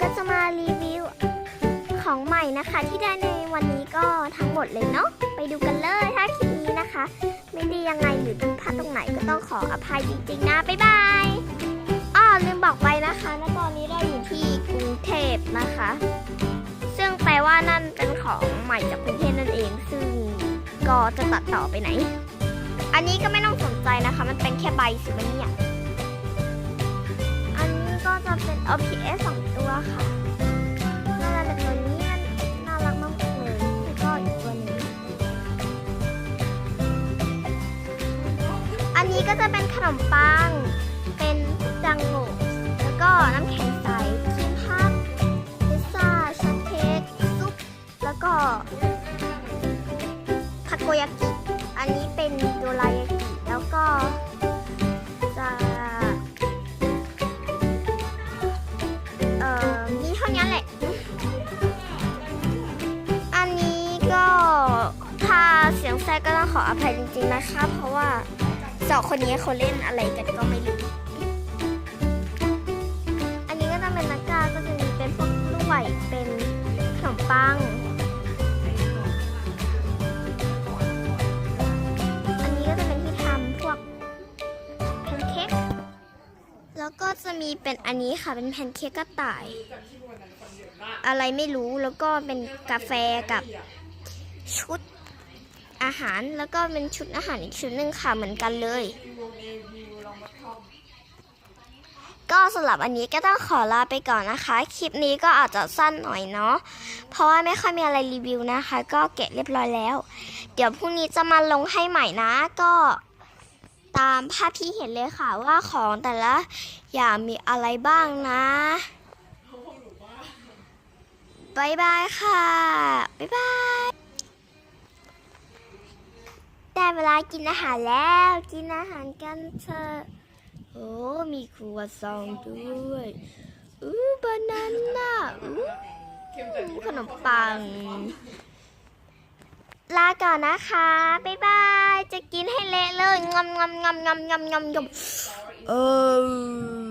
ก็จะมารีวิวของใหม่นะคะที่ได้ในวันนี้ก็ทั้งหมดเลยเนาะไปดูกันเลยถ้าคลิปนี้นะคะ ไม่ดียังไงหรือผิดพลาดตรงไหนก็ต้องขออภัยจริงๆนะบ๊ายบายอ้อลืมบอกไปนะคะณตอนนี้เราอยู่ที่กรุงเทพนะคะ ซึ่งแปลว่านั่นเป็นของใหม่จากกรุงเทพนั่นเอง ซึ่งก็จะตัดต่อไปไหน อันนี้ก็ไม่ต้องสนใจนะคะ มันเป็นแค่ใบสิมันเนี่ย เป็น OPS สองตัวค่ะน่ารักตัวนี้มันน่ารักมากๆเลยแล้วก็อีกตัวหนึงอันนี้ก็จะเป็นขนมปัง เป็นจังโงแล้วก็น้ำแข็งใสครีมพับพิซซ่าช็อตเค้กซุป แล้วก็ทาโกยากิ อันนี้เป็นโดรายากิแล้วก็ เสียงแทรกก็ต้องขออภัยจริงๆนะคะ เพราะว่าสองคนนี้เขาเล่นอะไรกันก็ไม่รู้ อันนี้ก็จะเป็นนักกาก็จะมีเป็นพวกกล้วยเป็นขนมปัง อันนี้ก็จะเป็นที่ทำพวกแพนเค้ก แล้วก็จะมีเป็นอันนี้ค่ะเป็นแพนเค้กกระต่าย อะไรไม่รู้แล้วก็เป็นกาแฟกับชุด อาหารแล้วก็เป็นชุดอาหารอีกชุดหนึ่งค่ะเหมือนกันเลย ก็สำหรับอันนี้ก็ต้องขอลาไปก่อนนะคะ คลิปนี้ก็อาจจะสั้นหน่อยเนาะเพราะว่าไม่ค่อยมีอะไรรีวิวนะคะ ก็เก็บเรียบร้อยแล้ว เดี๋ยวพรุ่งนี้จะมาลงให้ใหม่นะก็ตามภาพที่เห็นเลยค่ะว่าของแต่ละอย่างมีอะไรบ้างนะบายบายค่ะบายบาย เวลากินอาหารแล้ว กินอาหารกันเถอะโอ้มีครัวซองด้วยอู้บานาน่าอู้ขนมปัง ลาก่อนนะคะ บ๊ายบาย จะกินให้เละเลยงมงมงมงมงมงมงำเออ